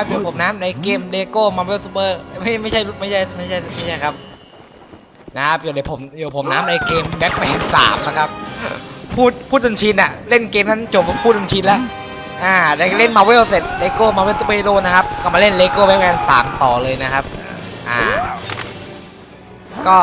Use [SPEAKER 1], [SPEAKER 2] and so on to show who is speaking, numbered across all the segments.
[SPEAKER 1] นะครับอยู่ผมนะในเกมเดโก้มาเวลซูเปอร์ไม่ไม่ใช่ไม่ใช่ไม่ใช่ไม่ใช่ครับนะครับอยู่ในผมอยู่ผมนะในเกมแบ็คแมนสามนะครับ พูดพูดจนชินอะเล่นเกมนั้นจบก็พูดจนชินแล้วอ่าได้เล่นมาเวลเสร็จเลโก้มาเวลซูเปอร์โรนะครับ ก็มาเล่นเลโก้แบ็คแมนสามต่อเลยนะครับ อ่า ก็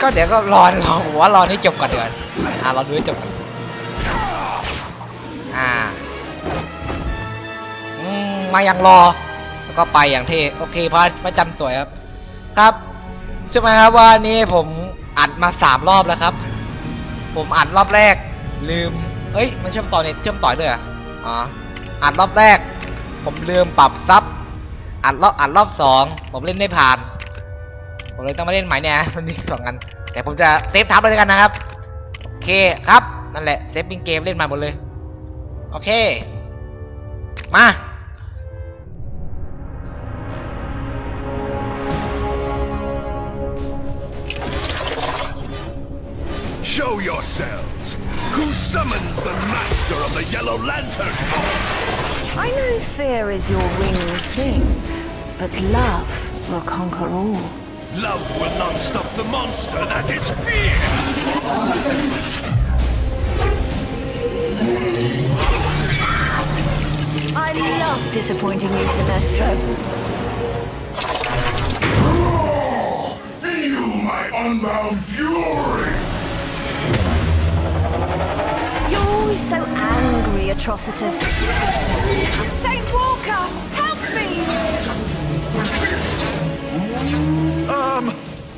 [SPEAKER 1] ก็เดี๋ยวก็รอรอผมว่ารอนี่จบก่อนเดือนอ่ารอดูให้จบก่อน อืมมาอย่างรอ แล้วก็ไปอย่างเท่โอเคพระพระจันทร์สวยครับ ครับใช่ไหมครับว่านี่ผมอัดมาสามรอบแล้วครับ ผมอัดรอบแรก ลืม เอ้ย มันเชื่อมต่อเน็ตเชื่อมต่อด้วยออ๋ออัดรอบแรก ผมลืมปรับซับอัดรอบอัดรอบสองผมเล่นไม่ผ่าน ผมเลยต้องมาเล่นใหม่เนี่ยมันมีสองอันแต่ผมจะเซฟทับเลยกันนะครับ โอเคครับ นั่นแหละเซฟเป็นเกมเล่นมาหมดเลย โอเค มา
[SPEAKER 2] Show yourselves. Who summons the master of the Yellow Lantern?
[SPEAKER 3] I know fear is your wings thing, but love will conquer all.
[SPEAKER 2] Love will not stop the monster that is fear.
[SPEAKER 3] I love disappointing you, Sinestro.
[SPEAKER 2] Unbound fury.
[SPEAKER 3] You're always so angry, Atrocitus. Saint Walker, help me!
[SPEAKER 4] Um,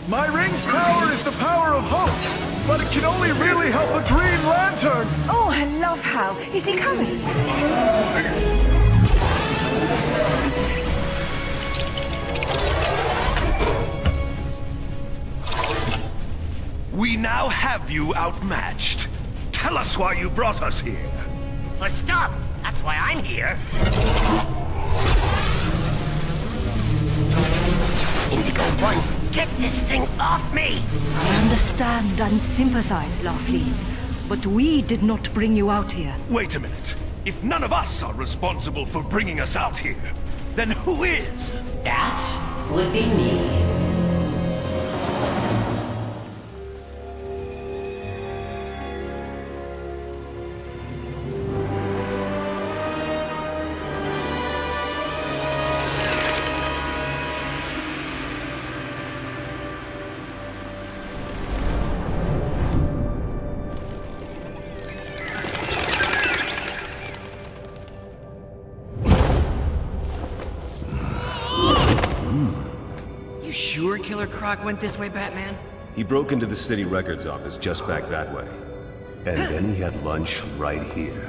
[SPEAKER 4] my ring's power is the power of hope, but it can only really help a Green Lantern.
[SPEAKER 3] Oh, I love Hal. Is he coming?
[SPEAKER 2] We now have you outmatched. Tell us why you brought us here.
[SPEAKER 5] For stuff. That's why I'm here. Indigo One, get this thing off me!
[SPEAKER 6] I understand and sympathize, Larfleeze, but we did not bring you out here.
[SPEAKER 2] Wait a minute. If none of us are responsible for bringing us out here, then who is?
[SPEAKER 5] That would be me.
[SPEAKER 7] Croc went this way, Batman?
[SPEAKER 8] He broke into the city records office just back that way. And then he had lunch right here.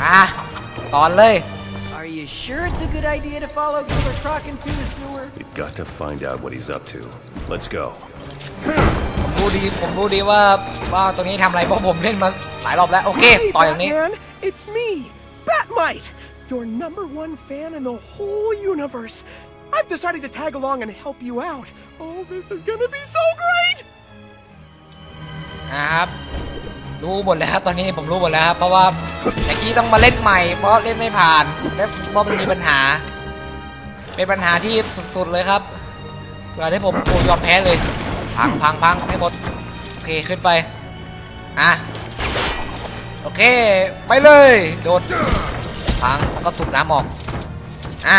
[SPEAKER 1] มาตอนเลย
[SPEAKER 7] Are you sure it's a good idea to follow Killer Croc into the sewer?
[SPEAKER 8] We've got to find out what he's up to. Let's go.
[SPEAKER 1] ผมรู้ดี ผมรู้ดีว่าว่าตรงนี้ทำอะไรเพราะผมเล่นมาหลายรอบแล้ว โอเค
[SPEAKER 9] Hey,
[SPEAKER 1] ต่ออย่างนี้
[SPEAKER 9] Batman! It's me, Batmite, Your number one fan in the whole universe. I've decided to tag along and help you out. Oh, this is gonna be so great!
[SPEAKER 1] นะครับรู้หมดแล้วครับตอนนี้ผมรู้หมดแล้วครับเพราะว่าเมื่อกี้ต้องมาเล่นใหม่เพราะเล่นไม่ผ่านและเพราะมันมีปัญหา เป็นปัญหาที่สุดๆเลยครับเวลาที่ผมโอยอมแพ้เลย พังพังพังให้หมดโอเคขึ้นไปอะโอเค ไปเลย โดด พังแล้วก็สูบน้ำออก อะ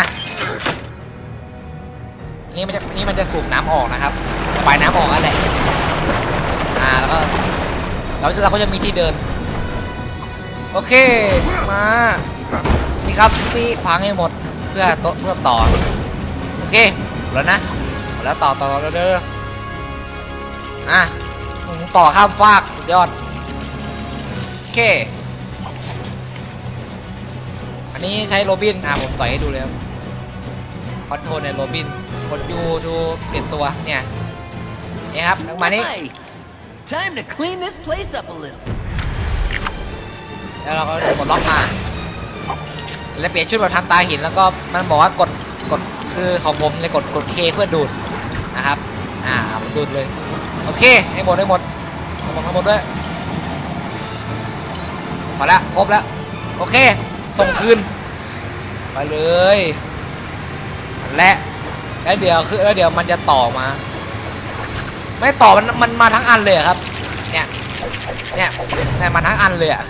[SPEAKER 1] นี่มันจะนี่มันจะสูบน้ำออกนะครับระบายน้ำออกนั่นแหละ อ่า แล้วก็เราจะเราก็จะมีที่เดิน โอเค มา นี่ครับพี่พังให้หมด เพื่อโต๊ะเพื่อต่อ โอเคหมดแล้วนะหมดแล้วต่อต่อต่อเด้ออะอืมต่อข้ามฟาก สุดยอด โอเค อันนี้ใช้โรบินอะผมต่อยให้ดูเลยครับคอนโทรลในโรบินกดยูทูเปลี่ยนตัวเนี่ยนี่ครับลงมานี่
[SPEAKER 7] Nice! Time to clean this place up a little.
[SPEAKER 1] แล้วเราก็กดล็อกมาแล้วเปลี่ยนชุดแบบทันตาหินแล้วก็มันบอกว่ากดกดคือของผมเลยกดกดเคเพื่อดูดนะครับอ่ามันดูดเลยโอเคให้หมดให้หมดให้หมดทั้งหมดด้วยพอแล้วครบแล้วโอเค ส่งคืนไปเลยและแล้วเดี๋ยวคือแล้วเดี๋ยวมันจะต่อมา ไม่ต่อมันมันมาทั้งอันเลยครับ เนี่ยเนี่ยเนี่ยมาทั้งอันเลยอะ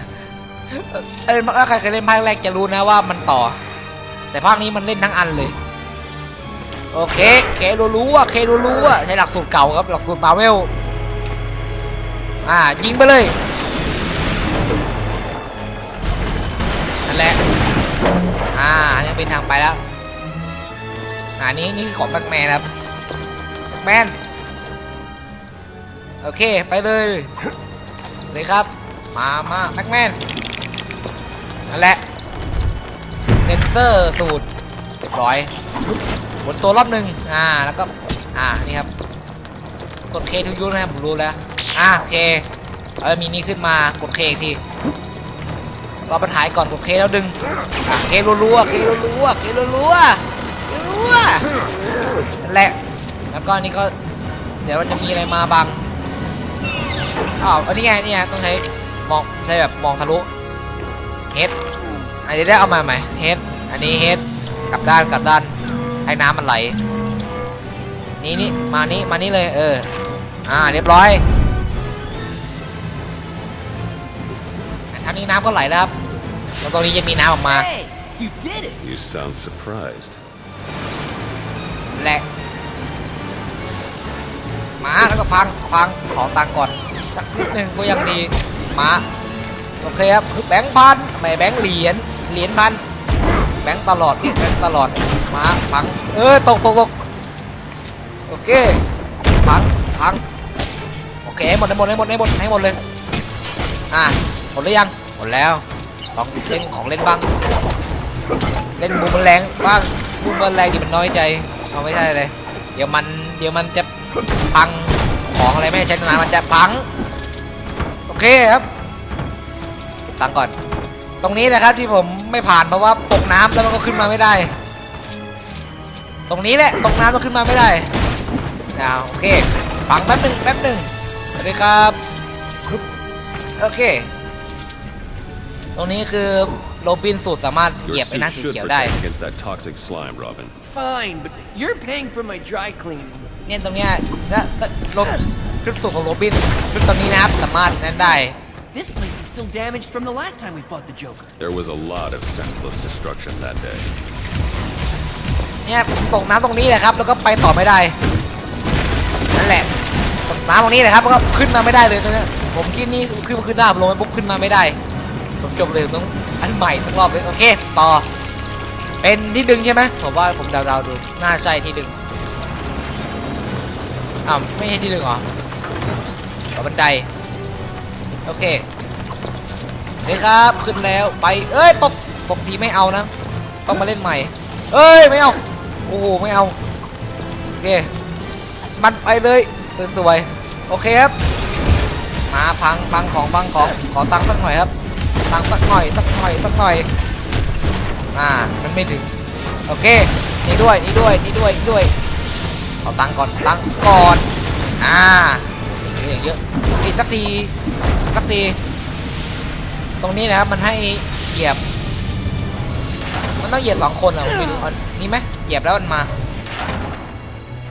[SPEAKER 1] เออถ้าใครเคยเล่นภาคแรกจะรู้นะว่ามันต่อ แต่ภาคนี้มันเล่นทั้งอันเลย โอเคเครู้ๆอะเครู้ๆอะใช้หลักสูตรเก่าครับหลักสูตรมาเวลอ่ายิงไปเลย แหละ อ่า อันนี้เป็นทางไปแล้วอ่านี้นี่คือของแบ็กแมนครับแบ็กแมน โอเค ไปเลย เลยครับ มามาแบ็กแมน นั่นแหละเลนเซอร์สูตรเรียบร้อยหมุนตัวรอบหนึ่งอ่า แล้วก็ อ่า นี่ครับกดเคทุกยุทธนะครับผมรู้แล้ว อ่าโอเค เออมีนี่ขึ้นมากดเคอีกที รอปัญหาก่อนกดเคแล้วดึงอะเครัวๆเครัวๆเครัวๆเครัวๆนั่นแหละแล้วก็นี่ก็เดี๋ยวมันจะมีอะไรมาบังอ้าวอันนี้ไงนี่ไงต้องใช้มองใช้แบบมองทะลุเฮดอันนี้ได้เอามาไหมเฮดอันนี้เฮดกลับด้านกลับด้านให้น้ำมันไหลนี่นี่มานี่มานี่เลยเอออ่าเรียบร้อย ทางนี้น้ำก็ไหลแล้วครับแล้วตรงนี้จะมีน้ำออกมา
[SPEAKER 5] Hey, you did it.
[SPEAKER 8] You sound surprised.
[SPEAKER 1] แหละมาแล้วก็พังพังขอตังค์ก่อนสักนิดหนึ่งก็ยังดีมาโอเคครับคือแบงค์พันไม่แบงค์เหรียญเหรียญพันแบงค์ตลอดนี่แบงค์ตลอดมาพังเออตกตกตกโอเคพังพังโอเคให้หมดให้หมดให้หมดให้หมดให้หมดเลยอะห มดหรือยังหมดแล้วลองเล่นของเล่นบ้าง เล่นบูมแมลงบ้างบูมแมลงดิมันน้อยใจเอาไม่ใช่เลย เดี๋ยวมันเดี๋ยวมันจะพังของอะไรไม่ใช่นานมันจะพังโอเคครับเก็บตังก่อน ตรงนี้นะครับที่ผมไม่ผ่านเพราะว่าตกน้ำแล้วมันก็ขึ้นมาไม่ได้ ตรงนี้แหละตกน้ำแล้วขึ้นมาไม่ได้เอาโอเคฟังแป๊บหนึ่งแป๊บหนึ่งสวัสดีครับโอเค ตรงนี้คือโรบินสูตรสามารถเห
[SPEAKER 8] Your
[SPEAKER 1] ยียบไปหน้า
[SPEAKER 8] suit
[SPEAKER 1] สี
[SPEAKER 8] should
[SPEAKER 1] เขียวได้
[SPEAKER 8] protect against that toxic slime, Robin.
[SPEAKER 7] Fine, but you're paying for my dry cleaning.
[SPEAKER 1] เนี่ยตรงเนี้ยและและรถคลิปสูตรของโรบินคลิปตรงนี้นะครับสามารถนั้นได้
[SPEAKER 7] This place is still damaged from the last time we fought the Joker.
[SPEAKER 8] There was a lot of senseless destruction that day.
[SPEAKER 1] เนี่ยผมตกน้ำตรงนี้แหละครับ แล้วก็ไปต่อไม่ได้นั่นแหละตกน้ำตรงนี้แหละครับแล้วก็ขึ้นมาไม่ได้เลยตอนเนี้ยผมคิดนี่ขึ้นขึ้นหน้าผมลงไปปุ๊บขึ้นมาไม่ได้ ผมจบเลยต้องอันใหม่สักรอบเลยโอเคต่อ เป็นที่ดึงใช่ไหมผมว่าผมดาๆดูน่าใช่ที่ดึงอ้าวไม่ใช่ที่ดึงเหรอต่อบันไดโอเคนี่ครับขึ้นแล้วไปเอ้ยตกตกทีไม่เอานะ ต้องมาเล่นใหม่ เอ้ยไม่เอาโอ้โหไม่เอาโอเคมันไปเลยสวยๆโอเคครับมาพังพังของพังของขอตังค์สักหน่อยครับ ตังค์สักหน่อยสักหน่อยสักหน่อยอ่ามันไม่ถึงโอเคนี่ด้วยนี่ด้วยนี่ด้วยนี่ด้วยขอาตังค์ก่อนตังค์ก่อนอ่าเยอะเยอะอีกสักทีสักทีตรงนี้นะครับมันให้เหยียบ มันต้องเหยียบสองคนอะผมไม่รู้นนี่ไหมเหยียบแล้วมันมา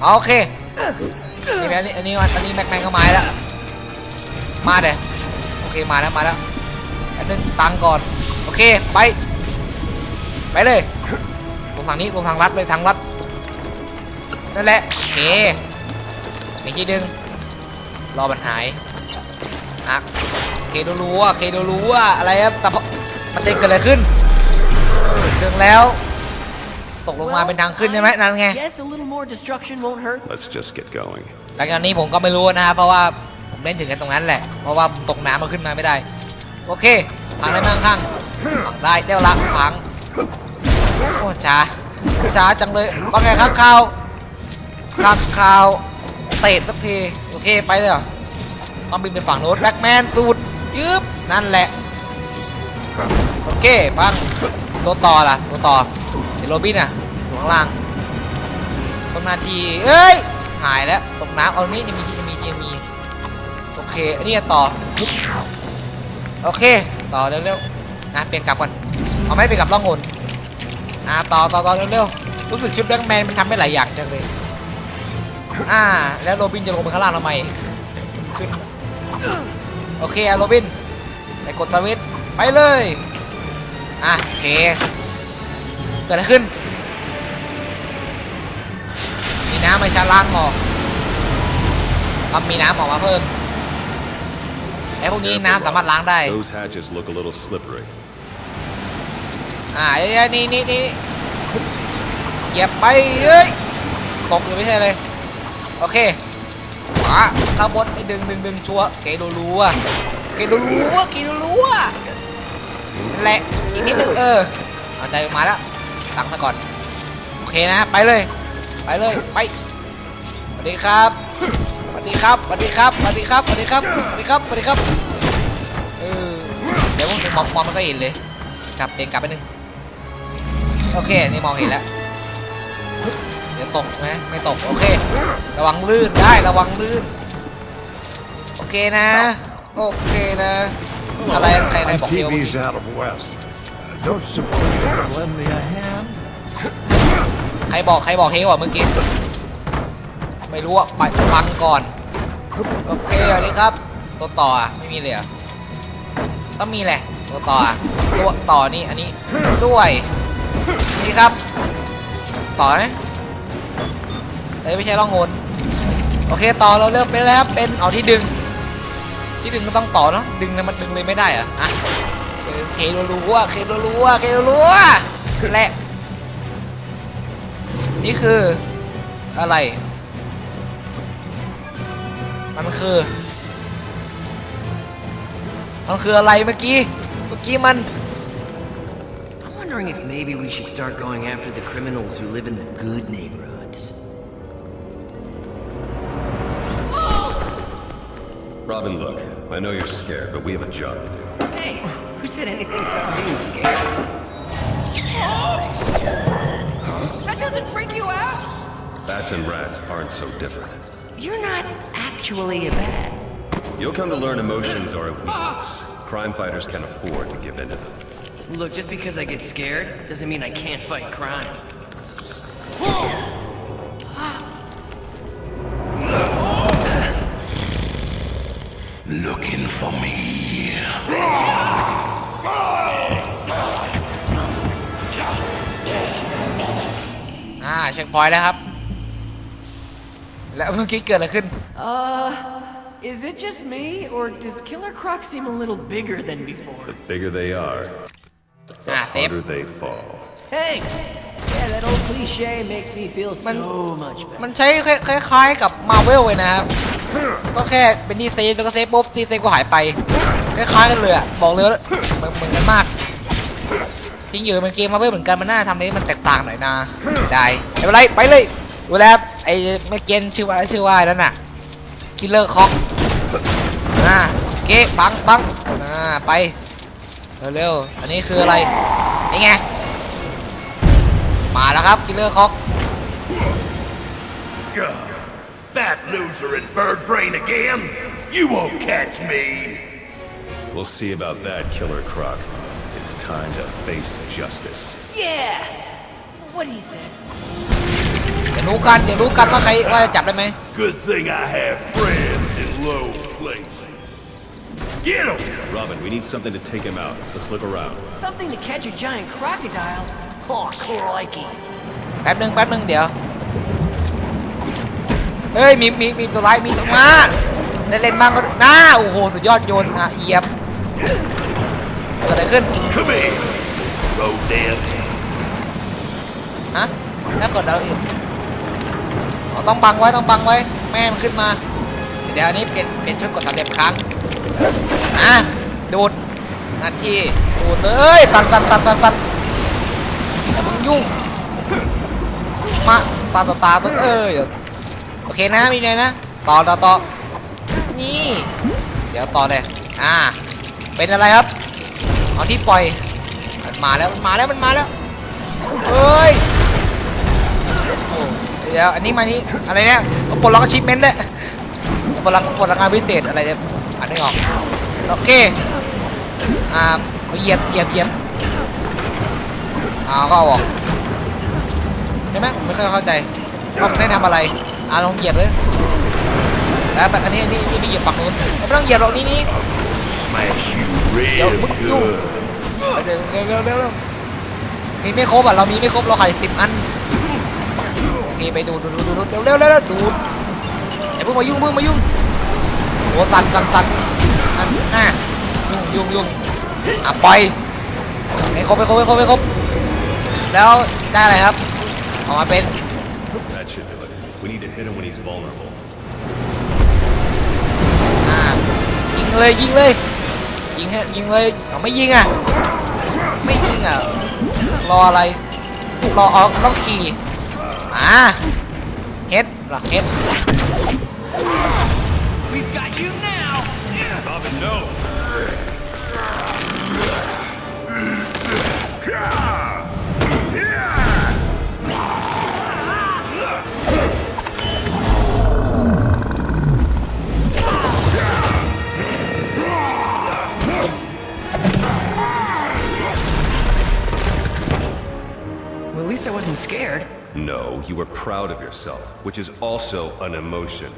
[SPEAKER 1] อ๋อโอเคนี่แม่อันนี้อันนี้อันนี้แม็กแมนก็มาแล้วมาเด้โอเคมาแล้วมาแล้ว อันนึงตังค์ก่อน โอเค ไป ไปเลยลงทางนี้ลงทางลัดเลยทางลัด นั่นแหละ โอเคมีที่ดึง รอมันหายอะโอเคดูรู้ว่าโอเคดูรู้ว่าอะไรครับแต่พอมันจะเกิดอะไรขึ้นถึงแล้ว ตกลงมาเป็นทางขึ้นใช่ไหมนั่นไง
[SPEAKER 7] Guess a little more destruction won't hurt.
[SPEAKER 8] Let's just get going.
[SPEAKER 1] หลังจากนี้ผมก็ไม่รู้นะครับเพราะว่าผมเล่นถึงกันตรงนั้นแหละ เพราะว่าตกน้ำมาขึ้นมาไม่ได้ โอเคพังได้ไหมข้างๆพังได้เจ้าละพังโอ้ช้าช้าจังเลยว่าไงข้างข่าวข้างข่าวเตะสักทีโอเคไปเลยเหรอต้องบินไปฝั่งโน้นแบ็กแมนสูดยืบนั่นแหละโอเคปังตัวต่อล่ะตัวต่อเดี๋ยวโรบินอะอยู่ข้างล่างตรงนาทีเอ้ยหายแล้วตกน้ำเอานี้ยังมียังมียังมีโอเคอันนี้ต่อ โอเค ต่อเร็วๆนะเปลี่ยนกลับก่อนเอาไม่เปลี่ยนกลับล่องหนอ่าต่อต่อต่อเร็วๆรู้สึกชุดแบงแมนมันทำได้หลายอย่างจังเลยอ่า แล้วโรบินจะลงมาข้างล่างทำไมขึ้นโอเคอะโรบินไปกดสวิตช์ไปเลยอะโอเคเกิดอะไรขึ้นมีน้ำม่ชาล้างออกมีน้ำออกมาเพิ่ม ไอ้พวกนี้น้ำสามารถล้างได้
[SPEAKER 8] Those hatches look a little slippery.
[SPEAKER 1] อ่าเดี๋ยวนี่นี่นี่เหยียบไปเอ้ยตกเลยไม่ใช่เลย โอเคขวาข้างบนไปดึงดึงดึงชัวร์เกดูรู้อะเกดูรู้อะเกดูรู้อะนั่นแหละอีกนิดนึงเออเอาใจมาแล้วตั้งซะก่อน โอเคนะ ไปเลย ไปเลย ไป สวัสดีครับสวัส ดีครับสวัสดีครับสวัสดีครับสวัสดีครับสวัสดีครับสวัสดีครับเออเดี๋ยวมึงมองมองมันก็เห็นเลยกลับเองกลับไปหนึ่งโอเคนี่มองเห็นแล้วเดี๋ยวตกไหมไม่ตกโอเค ระวังลื่นได้ระวังลื่นโอเคนะ โอเคนะ อะไรใครใครบอกเดียว
[SPEAKER 2] TV's out of west. Don't suppose you could lend me a hand?
[SPEAKER 1] ใครบอกใครบอกเฮว่ะเมื่อกี้ ไม่รู้อะไปฟังก่อน โอเคอันนี้ครับ ตัวต่อไม่มีเลยเหรอะต้องมีแหละตัวต่อตัวต่อนี่อันนี้ด้วยนี่ครับ ต่อไหมเอ้ยไม่ใช่ร่องหนโอเคต่อเราเลือกเป็นแล้วเป็นเอาที่ดึง ที่ดึงก็ต้องต่อเนาะดึงนะมันดึงเลยไม่ได้อะอะเออเครัวเครัวๆเครัวๆแหละนี่คืออะไร มันคือ มันคืออะไรเมื่อกี้ เมื่อกี้มัน
[SPEAKER 5] I'm wondering if maybe we should start going after the criminals who live in the good neighborhoods.
[SPEAKER 8] Robin, look, I know you're scared, but we have a job to do.
[SPEAKER 5] Hey, who said anything about being scared?
[SPEAKER 7] That doesn't freak you out?
[SPEAKER 8] Bats and rats aren't so different.
[SPEAKER 5] You're not actually a bat.
[SPEAKER 8] You'll come to learn emotions are a weakness. Crime fighters can afford to give in to them.
[SPEAKER 5] Look, just because I get scared doesn't mean I can't fight crime.
[SPEAKER 2] Looking for me.
[SPEAKER 1] อ่าเช็คพอยต์แล้วครับ แล้วเมื่อกี้เกิดอะไรขึ้น
[SPEAKER 7] Uh, is it just me, or does Killer Croc seem a little bigger than before?
[SPEAKER 8] The bigger they are, the
[SPEAKER 1] Ah, Dave.
[SPEAKER 8] harder they fall.
[SPEAKER 7] Thanks. Yeah, that old cliche makes me feel
[SPEAKER 1] Man-
[SPEAKER 7] so much better.
[SPEAKER 1] มันใช้คล้ายๆกับมาเวลเลยนะครับก็แค่เป็นดีเซฟแล้วก็เซฟปุ๊บดีเซฟก็หายไปคล้ายๆกันเลยอะบอกเลยว่าเหมือนเหมือนกันมากจริงอยู่มันเกมมาเวลเหมือนกันมันน่าทำให้มันแตกต่างหน่อยนะได้ไม่เป็นไรไปเลยดูแลวไอ้เมื่อกี้ชื่อว่าชื่อว่านั่นน่ะ คิลเลอร์คอกอ่าเก๊บังบังอ่าไปเร็วๆอันนี้คืออะไรนี่ไงมาแล้วครับคิลเลอร์คอก
[SPEAKER 2] Fat loser and bird brain again? You won't catch me.
[SPEAKER 8] We'll see about that, Killer Croc. It's time to face justice.
[SPEAKER 7] Yeah! What he said.
[SPEAKER 1] เ ดี๋ยวรู้กันเดี๋ยวรู้กันว่าใครว่าจะจับได้ไหม
[SPEAKER 2] Good thing I have friends in low places. Get him!
[SPEAKER 8] Robin, we need something to take him out. Let's look around.
[SPEAKER 7] Something to catch a giant crocodile? Oh, crikey.
[SPEAKER 1] แป๊บหนึงแป๊บหนึงเดี๋ยวเอ้ยมีมีมีตัวร้ายมีตัวมาได้เล่นบ้างก็หน้าโอ้โหสุดยอดโยนอะเหยียบเกิดอะไรขึ้น
[SPEAKER 2] Come here, rodent.
[SPEAKER 1] ฮะถ้ากดเราอี กอ๋อต้องบังไว้ต้องบังไว้แม่ให้มันขึ้นมา เดี๋ยวอันนี้เปลี่ยนเปลี่ยนชุดกดสามเหลี่ยมครั้งอะดูดนาที่ดูดเลยตัดตัดตัดตัดตัดอย่าเพิ่งยุ่งมาตาต่อตาตัวเออเดี๋ยโอเคนะมีเลยนะต่อต่อต่อนี่เดี๋ยวต่อเลยอ่าเป็นอะไรครับเอาที่ปล่อยมันมาแล้วมันมาแล้วมันมาแล้วเฮ้ย ดี๋ยวอันนี้มานี่อะไรเนี่ยปลดล็อกชิปเมนต์ด้วยปลดล็อกปลดล็อกงานพิเศษอะไรเนี่ยอันนี้ออกโอเคอ่าเอาเหยียบเหยียบเหยียบอ่าก็เอาออกใช่ไหมผมไม่ค่อยเข้าใจว่ามันได้ทำอะไรอ่าลองเหยียบเลยแล้วแบบอันนี้อันนี้นี่ไปเหยียบฝั่งนู้นไม่ต้องเหยียบหรอกนี่นี่
[SPEAKER 10] Smash you
[SPEAKER 1] เดี๋ยว
[SPEAKER 10] real
[SPEAKER 1] มึงยุ่ง
[SPEAKER 10] good.
[SPEAKER 1] เร็วเร็วเร็วเร็วเร็วมีไม่ครบอะเรามีไม่ครบเราขายสิบอันโอ เคไปดูดูดูดูดูเร็วเร็วเร็วดูดอย่าเพิ่งมายุ่งเพิ่งมายุ่งโอ้ตันตันตันอันน่ะยุ่งยุ่งยุ่งอะปล่อยไม่ครบไม่ครบไม่ครบไม่ครบแล้วได้อะไรครับออกมาเป็น
[SPEAKER 8] That should do it. We need to hit him when he's vulnerable.
[SPEAKER 1] อ่ายิงเลยยิงเลยยิงฮะยิงเลยเอาไม่ยิงอะไม่ยิงอะรออะไรรอออกต้องขี่ อ่าเฮ็ดหรอเฮ็ด
[SPEAKER 11] We've got you now!
[SPEAKER 8] Bobbin, no!
[SPEAKER 12] Scared.
[SPEAKER 8] No, you were proud of yourself, which is also an emotion.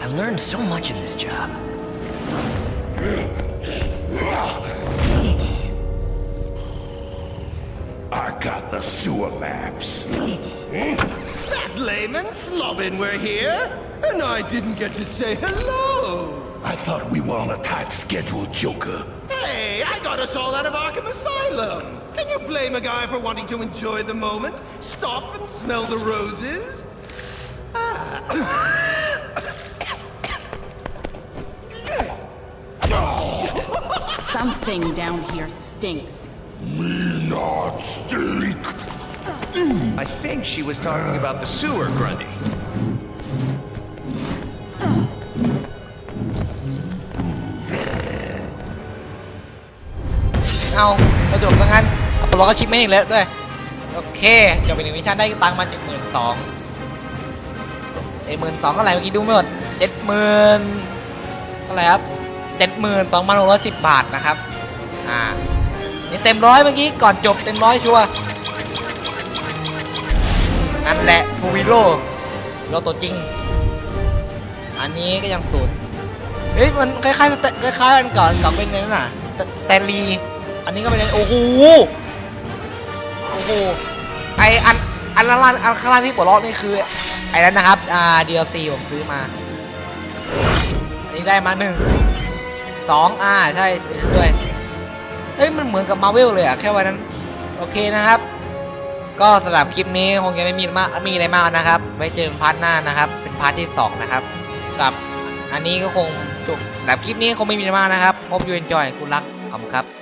[SPEAKER 12] I learned so much in this job.
[SPEAKER 10] I got the sewer maps.
[SPEAKER 7] That layman slobbin we're here, and I didn't get to say hello.
[SPEAKER 10] I thought we were on a tight schedule, Joker.
[SPEAKER 7] Hey, I got us all out of Arkham Asylum. Can you blame a guy for wanting to enjoy the moment? Stop and smell the roses?
[SPEAKER 13] Something down here stinks.
[SPEAKER 10] Me not stink.
[SPEAKER 12] I think she was talking about the sewer, Grundy.
[SPEAKER 1] Ow, ะจบกันงั้นเอาปลอกชิปไม่อีกแล้วด้วย โอเคจบไปหนึ่งมิชชั่นได้ตังค์มาเจ็ดหมื่นสองเจ็ดหมื่นสองเท่าไรเมื่อกี้ดูไม่หมดเจ็ดหมื่นเท่าไรครับเจ็ดหมื่นสองพันหกร้อยสิบบาทนะครับ อ่า นี่เต็มร้อยเมื่อกี้ก่อนจบเต็มร้อยชัวร์นั่นแหละฟูวิโร่เราตัวจริง อันนี้ก็ยังสูตรเฮ้ยมันคล้ายๆคล้ายๆอันก่อนกับเป็นไงนั่นน่ะ แตนลี อันนี้ก็เป็นไงโอ้โห อ้โหไออันอันละล่างอันข้างล่างที่ปลดล็อกนี่คือ ไอ้นั้นนะครับอ่า DLC ผมซื้อมา อันนี้ได้มาหนึ่งสองอ่าใช่ด้วยเฮ้ยมันเหมือนกับมาเวลเลยอะแค่วันนั้น โอเคนะครับ ก็สำหรับคลิปนี้คงยังไม่มีมากมีอะไรมากนะครับ ไว้เจอกันพาร์ทหน้านะครับ เป็นพาร์ทที่สองนะครับสำหรับอันนี้ก็คงจบแต่คลิปนี้คงไม่มีอะไรมากนะครับพบยูเอนจอยคุณรักขอบคุณครับ